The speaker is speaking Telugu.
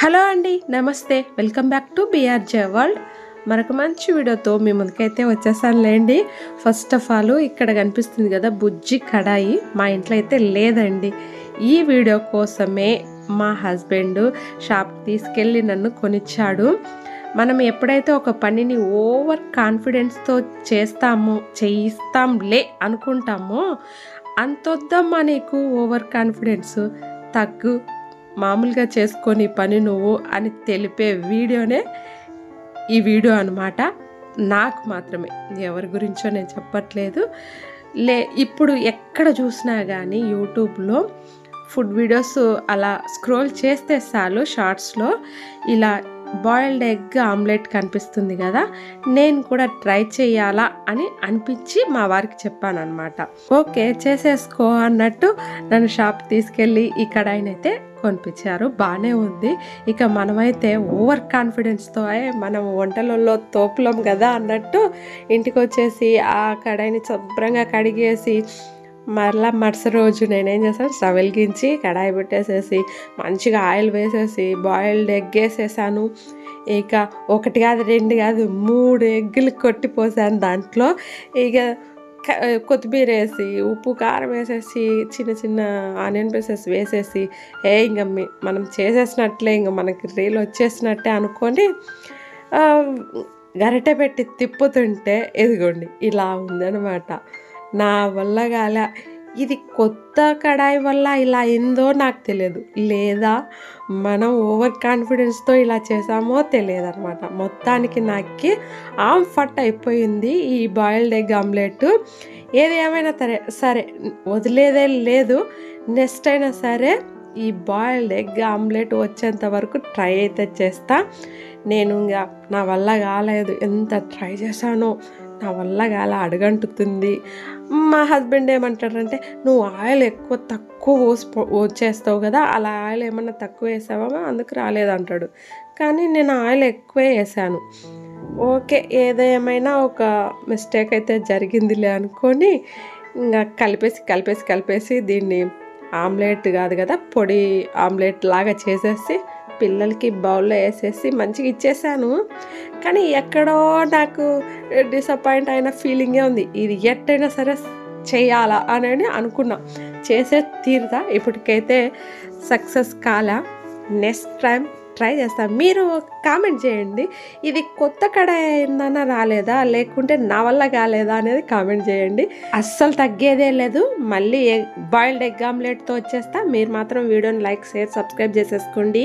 హలో అండి నమస్తే. Welcome back to BRJ world. మరొక మంచి వీడియోతో మీ ముందుకైతే వచ్చేసానులేండి. ఫస్ట్ ఆఫ్ ఆల్ ఇక్కడ కనిపిస్తుంది కదా బుజ్జి కడాయి. మా ఇంట్లో అయితే లేదండి. ఈ వీడియో కోసమే మా హస్బెండ్ షాప్కి తీసుకెళ్ళి నన్ను కొనిచ్చాడు. మనం ఎప్పుడైతే ఒక పనిని ఓవర్ కాన్ఫిడెన్స్తో చేస్తామో చేయిస్తాంలే అనుకుంటామో అంతొద్దమ్మా నీకు ఓవర్ కాన్ఫిడెన్స్. తగ్గు. మామూలుగా చేసుకొని పని నువ్వు అని తెలిపే వీడియోనే ఈ వీడియో అనమాట నాకు మాత్రమే. ఎవరి గురించో నేను చెప్పట్లేదు. లే ఇప్పుడు ఎక్కడ చూసినా కానీ యూట్యూబ్లో ఫుడ్ వీడియోస్ అలా స్క్రోల్ చేస్తే చాలు షార్ట్స్లో ఇలా బాయిల్డ్ ఎగ్ ఆమ్లెట్ కనిపిస్తుంది కదా నేను కూడా ట్రై చేయాలా అని అనిపించి మా వారికి చెప్పాను అనమాట ఓకే చేసేసుకో అన్నట్టు నన్ను షాప్ తీసుకెళ్ళి ఈ కడాయినైతే కొనిపించారు. బాగానే ఉంది. ఇక మనమైతే ఓవర్ కాన్ఫిడెన్స్తో మనం వంటలలో తోపులం కదా అన్నట్టు ఇంటికి వచ్చేసి ఆ కడాయిని శుభ్రంగా కడిగేసి మరలా మరుసటి రోజు నేనేం చేశాను? స్టవ్ వెలిగించి కడాయి పెట్టేసేసి మంచిగా ఆయిల్ వేసేసి బాయిల్డ్ ఎగ్ వేసేసాను. ఇక ఒకటి కాదు రెండు కాదు మూడు ఎగ్గులు కొట్టిపోసాను దాంట్లో. ఇక కొత్తిమీర వేసి ఉప్పు కారం వేసేసి చిన్న చిన్న ఆనియన్ పీసెస్ వేసేసి ఏ ఇంకా మీ- మనం చేసేసినట్లే ఇంకా మనకి రీల్ వచ్చేసినట్టే అనుకొని గరిటె పెట్టి తిప్పుతుంటే ఇదిగోండి ఇలా ఉందన్నమాట. నా వల్ల కాల. ఇది కొత్త కడాయి వల్ల ఇలా అయిందో నాకు తెలియదు. లేదా మనం ఓవర్ కాన్ఫిడెన్స్తో ఇలా చేసామో తెలియదు అనమాట మొత్తానికి నాకు ఆమ్ ఫట్ అయిపోయింది ఈ బాయిల్డ్ ఎగ్ ఆమ్లెట్. ఏది ఏమైనా సరే సరే వదిలేదే లేదు. నెక్స్ట్ అయినా సరే ఈ బాయిల్డ్ ఎగ్ ఆమ్లెట్ వచ్చేంత వరకు ట్రై అయితే చేస్తా. నేను ఇంకా నా వల్ల కాలేదు. ఎంత ట్రై చేశానో నా వల్ల కాల అడగంటుతుంది. మా హస్బెండ్ ఏమంటాడంటే నువ్వు ఆయిల్ ఎక్కువ తక్కువ పోసి వచ్చేస్తావు కదా అలా ఆయిల్ ఏమన్నా తక్కువ వేసావా? అందుకు రాలేదంటాడు. కానీ నేను ఆయిల్ ఎక్కువే వేసాను. ఓకే ఏదేమైనా ఒక మిస్టేక్ అయితే జరిగిందిలే అనుకొని ఇంకా కలిపేసి కలిపేసి కలిపేసి దీన్ని ఆమ్లెట్ కాదు కదా పొడి ఆమ్లెట్ లాగా చేసేసి పిల్లలకి బౌల్లో వేసేసి మంచిగా ఇచ్చేసాను. కానీ ఎక్కడో నాకు డిసప్పాయింట్ అయిన ఫీలింగే ఉంది. ఇది ఎట్టయినా సరే చేయాలా అని అనుకున్నా. చేసే తీరుదా ఇప్పటికైతే సక్సెస్ కాలా. నెక్స్ట్ టైం ట్రై చేస్తాను మీరు కామెంట్ చేయండి. ఇది కొత్త కడాయి అయిందన్నా రాలేదా? లేకుంటే నా వల్ల కాలేదా అనేది కామెంట్ చేయండి. అస్సలు తగ్గేదే లేదు. మళ్ళీ బాయిల్డ్ ఎగ్ ఆమ్లెట్తో వచ్చేస్తా. మీరు మాత్రం వీడియోని లైక్ షేర్ సబ్స్క్రైబ్ చేసేసుకోండి.